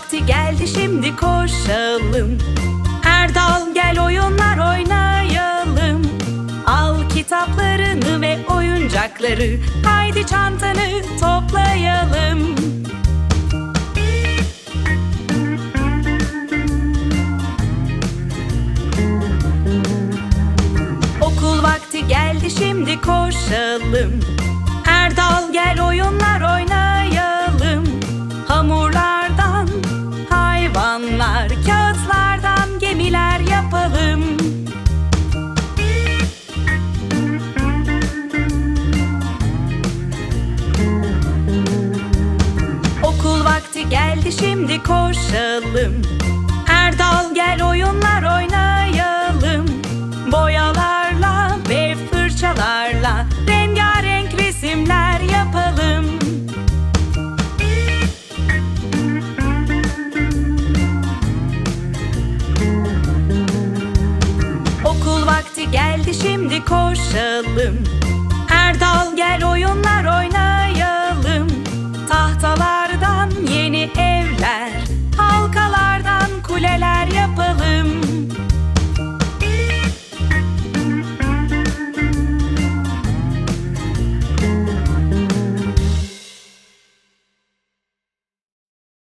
vakti geldi şimdi koşalım. Erdal gel oyunlar oynayalım. Al kitaplarını ve oyuncakları Haydi çantanı toplayalım. Okul vakti geldi şimdi koşalım geldi şimdi koşalım. Erdal gel oyunlar oynayalım. Boyalarla ve fırçalarla Rengarenk resimler yapalım. Okul vakti geldi şimdi koşalım. Erdal gel